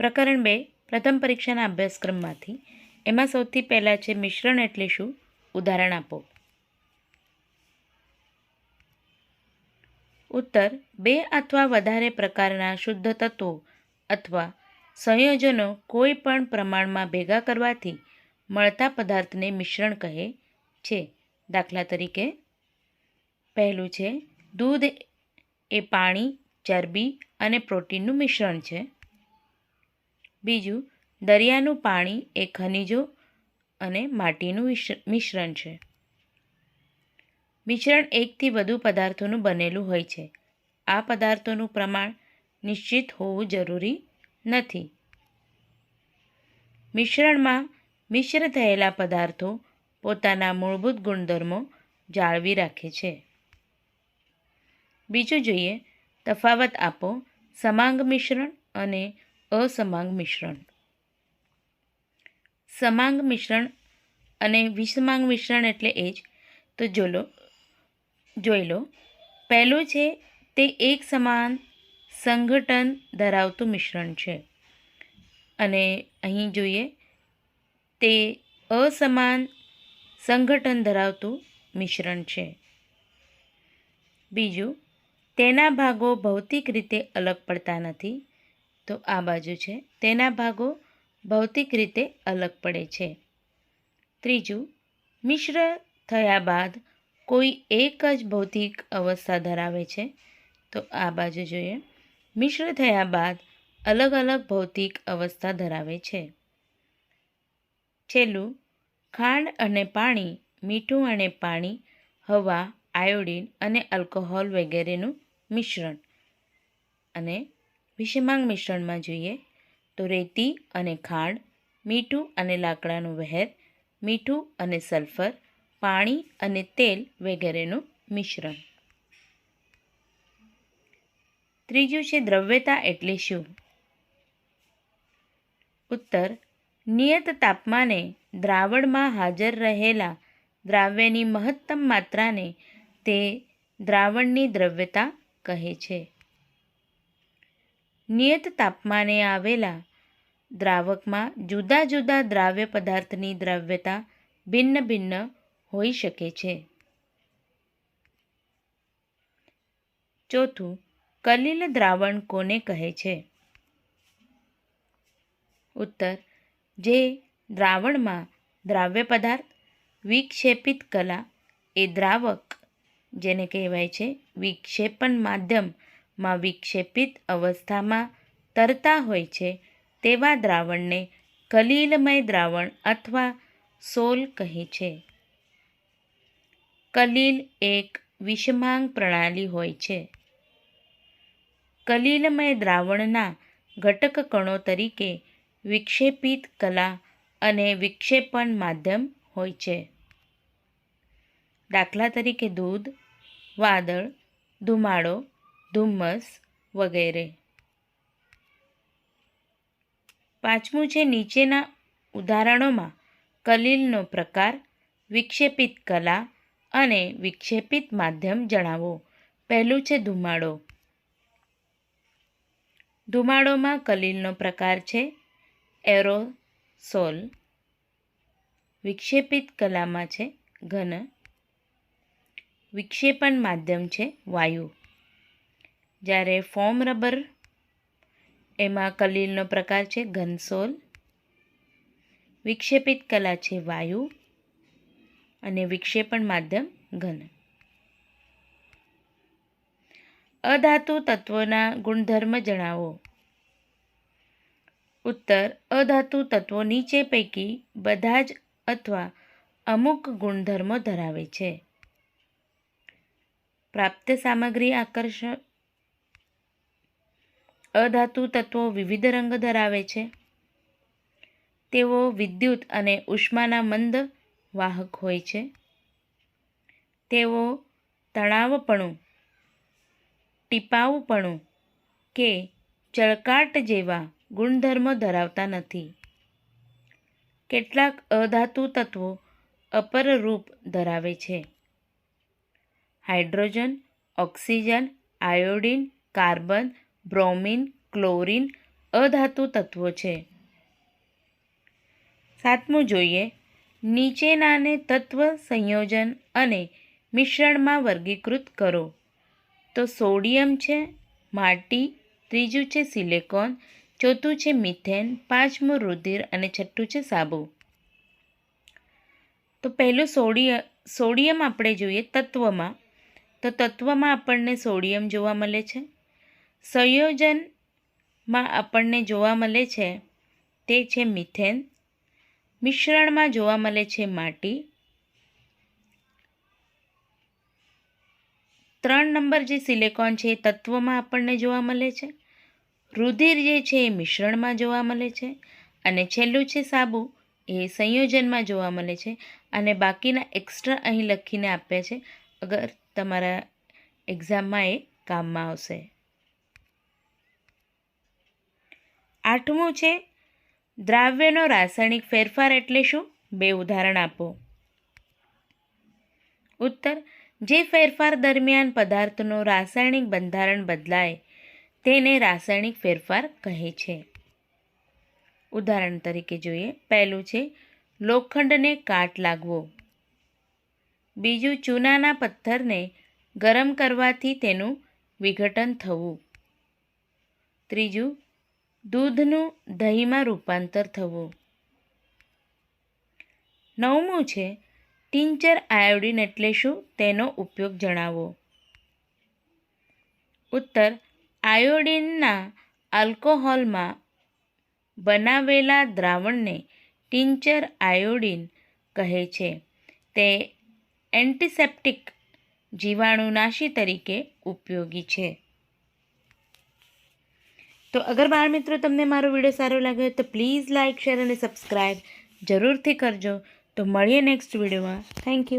પ્રકરણ બે, પ્રથમ પરીક્ષાના અભ્યાસક્રમમાંથી. એમાં સૌથી પહેલાં છે મિશ્રણ એટલે શું? ઉદાહરણ આપો. ઉત્તર, બે અથવા વધારે પ્રકારના શુદ્ધ તત્વો અથવા સંયોજનો કોઈ પણ પ્રમાણમાં ભેગા કરવાથી મળતા પદાર્થને મિશ્રણ કહે છે. દાખલા તરીકે, પહેલું છે, દૂધ એ પાણી, ચરબી અને પ્રોટીનનું મિશ્રણ છે. બીજું, દરિયાનું પાણી એ ખનિજો અને માટીનું મિશ્રણ છે. મિશ્રણ એકથી વધુ પદાર્થોનું બનેલું હોય છે. આ પદાર્થોનું પ્રમાણ નિશ્ચિત હોવું જરૂરી નથી. મિશ્રણમાં મિશ્ર થયેલા પદાર્થો પોતાના મૂળભૂત ગુણધર્મો જાળવી રાખે છે. બીજું જોઈએ, તફાવત આપો, સમાંગ મિશ્રણ અને અસમાંગ મિશ્રણ. સમાંગ મિશ્રણ અને વિષમાંગ મિશ્રણ એટલે એ જ. તો જો લો જોઈ લો. પહેલું છે, તે એક સમાન સંગઠન ધરાવતું મિશ્રણ છે. અને અહીં જોઈએ, તે અસમાન સંગઠન ધરાવતું મિશ્રણ છે. બીજું, તેના ભાગો ભૌતિક રીતે અલગ પડતા નથી. તો આ બાજુ છે. તેના ભાગો ભૌતિક રીતે અલગ પડે છે. ત્રીજું, મિશ્ર થયા બાદ કોઈ એક જ ભૌતિક અવસ્થા ધરાવે છે. તો આ બાજુ જોઈએ. મિશ્ર થયા બાદ અલગ અલગ ભૌતિક અવસ્થા ધરાવે છે. છેલ્લું, ખાંડ અને પાણી, મીઠું અને પાણી, હવા, આયોડીન અને આલ્કોહોલ વગેરેનું મિશ્રણ. અને વિષમાંગ મિશ્રણમાં જોઈએ તો રેતી અને ખાંડ, મીઠું અને લાકડાનું વહેર, મીઠું અને સલ્ફર, પાણી અને તેલ વગેરેનું મિશ્રણ. ત્રીજું છે દ્રવ્યતા એટલે શું? ઉત્તર, નિયત તાપમાને દ્રાવણમાં હાજર રહેલા દ્રાવ્યની મહત્તમ માત્રાને તે દ્રાવણની દ્રવ્યતા કહે છે. નિયત તાપમાને આવેલા દ્રાવકમાં જુદા જુદા દ્રાવ્ય પદાર્થની દ્રાવ્યતા ભિન્ન ભિન્ન હોઈ શકે છે. ચોથું, કલીલ દ્રાવણ કોને કહે છે? ઉત્તર, જે દ્રાવણમાં દ્રાવ્ય પદાર્થ વિક્ષેપિત કલા એ દ્રાવક, જેને કહેવાય છે વિક્ષેપણ માધ્યમમાં વિક્ષેપિત અવસ્થામાં તરતા હોય છે, તેવા દ્રાવણને કલીલમય દ્રાવણ અથવા સોલ કહે છે. કલીલ એક વિષમાંગ પ્રણાલી હોય છે. કલીલમય દ્રાવણના ઘટક કણો તરીકે વિક્ષેપિત કલા અને વિક્ષેપણ માધ્યમ હોય છે. દાખલા તરીકે દૂધ, વાદળ, ધુમાડો ધુમ્મસ વગેરે. પાંચમું છે નીચેના ઉદાહરણોમાં કલીલનો પ્રકાર, વિક્ષેપિત કલા અને વિક્ષેપિત માધ્યમ જણાવો. પહેલું છે ધુમાડો. ધુમાડોમાં કલીલનો પ્રકાર છે એરોસોલ. વિક્ષેપિત કલામાં છે ઘન. વિક્ષેપણ માધ્યમ છે વાયુ. જ્યારે ફોમ રબર, એમાં કલીલનો પ્રકાર છે ઘનસોલ, વિક્ષેપિત કલા છે વાયુ અને વિક્ષેપણ માધ્યમ ઘન. અધાતુ તત્વોના ગુણધર્મ જણાવો. ઉત્તર, અધાતુ તત્વો નીચે પૈકી બધા જ અથવા અમુક ગુણધર્મો ધરાવે છે. પ્રાપ્ત સામગ્રી આકર્ષણ અધાતુ તત્વો વિવિધ રંગ ધરાવે છે. તેઓ વિદ્યુત અને ઉષ્માના મંદ વાહક હોય છે. તેઓ તણાવપણું, ટીપાઉપણું કે ચળકાટ જેવા ગુણધર્મો ધરાવતા નથી. કેટલાક અધાતુ તત્વો અપરરૂપ ધરાવે છે. Hydrogen, oxygen, iodine, carbon bromine, chlorine અધાતુ તત્વો છે. સાતમું જોઈએ. નીચેનાને તત્વ સંયોજન અને મિશ્રણમાં વર્ગીકૃત કરો. તો સોડિયમ છે, માટી, ત્રીજું છે સિલિકોન, ચોથું છે મિથેન, પાંચમું રુધિર અને છઠ્ઠું છે સાબુ. તો પહેલું સોડિય, સોડિયમ આપણે જોઈએ તત્વમાં. તો તત્વમાં આપણને સોડિયમ જોવા મળે છે. સંયોજનમાં આપણને જોવા મળે છે તે છે મિથેન. મિશ્રણમાં જોવા મળે છે માટી. ત્રણ નંબર જે સિલિકોન છે એ તત્વમાં આપણને જોવા મળે છે. રુધિર જે છે એ મિશ્રણમાં જોવા મળે છે અને છેલ્લું છે સાબુ એ સંયોજનમાં જોવા મળે છે અને બાકીના એક્સ્ટ્રા અહીં લખીને આપ્યા છે. અગર તમારા એક્ઝામમાં એ કામમાં આવશે. આઠમું છે, દ્રાવ્યનો રાસાયણિક ફેરફાર એટલે શું? બે ઉદાહરણ આપો. ઉત્તર, જે ફેરફાર દરમિયાન પદાર્થનું રાસાયણિક બંધારણ બદલાય, તેને રાસાયણિક ફેરફાર કહે છે. ઉદાહરણ તરીકે જોઈએ, પહેલું છે, લોખંડને કાટ લાગવો. બીજું, ચૂનાના પથ્થરને ગરમ કરવાથી તેનું વિઘટન થવું. ત્રીજું દૂધનું દહીંમાં રૂપાંતર થવું. નવમું છે, ટિંચર આયોડિન એટલે શું તેનો ઉપયોગ જણાવો. ઉત્તર, આયોડિનના આલ્કોહોલમાં બનાવેલા દ્રાવણને ટિંચર આયોડિન કહે છે. તે એન્ટિસેપ્ટિક જીવાણુનાશી તરીકે ઉપયોગી છે. તો અગર બાળ મિત્રો તમને મારો વીડિયો સારો લાગ્યો તો પ્લીઝ લાઇક શેર અને સબસ્ક્રાઈબ જરૂરથી કરજો. તો મળીએ નેક્સ્ટ વિડીયોમાં. Thank you